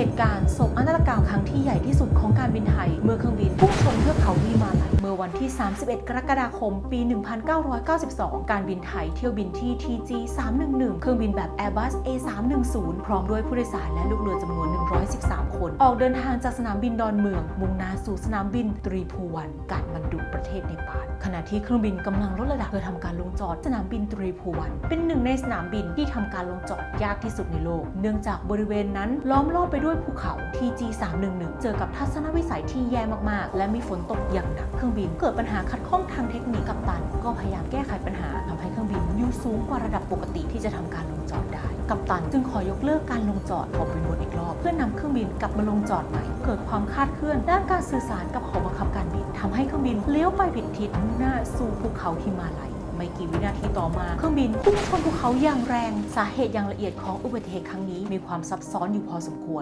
เหตุการณ์โศกนาฏกรรมครั้งที่ใหญ่ที่สุดของการบินไทย เมื่อเครื่องบินพุ่งชนเทือกเขาฮิมาลัยเมื่อวันที่ 31 กรกฎาคม ปี 1992 การบินไทยเที่ยวบินที่ TG 311 เครื่องบินแบบ Airbus A310 พร้อมด้วยผู้โดยสารและลูกเรือจำนวน 113 คน ออกเดินทางจากสนามบินดอนเมือง มุ่งหน้าสู่สนามบินตรีภูวันกาดมันดุประเทศเนปาลขณะที่เครื่องบินกำลังลดระดับเพื่อทำการลงจอดสนามบินตรีภูวัน เป็นหนึ่งในสนามบินที่ทำการลงจอดยากที่สุดในโลก เนื่องจากบริเวณนั้นล้อมรอบไปด้วยภูเขา TG 311 เจอกับทัศนวิสัยที่แย่มากๆ และมีฝนตกอย่างหนักเครื่องบินเกิดปัญหาขัดข้องทางเทคนิคกับตัน ก็พยายามแก้ไขปัญหาทำให้ สูงกว่าระดับปกติที่จะทำการลงจอดได้ กัปตันจึงขอยกเลิกการลงจอดขอบินวนอีกรอบ เพื่อนำเครื่องบินกลับมาลงจอดใหม่ เกิดความคลาดเคลื่อนด้านการสื่อสารกับหอบังคับการบินทำให้เครื่องบินเลี้ยวไปผิดทิศมุ่งหน้าสู่ภูเขาฮิมาลัยไม่กี่วินาทีต่อมาเครื่องบินพุ่งชนภูเขาอย่างแรง สาเหตุอย่างละเอียดของอุบัติเหตุครั้งนี้มีความซับซ้อนอยู่พอสมควร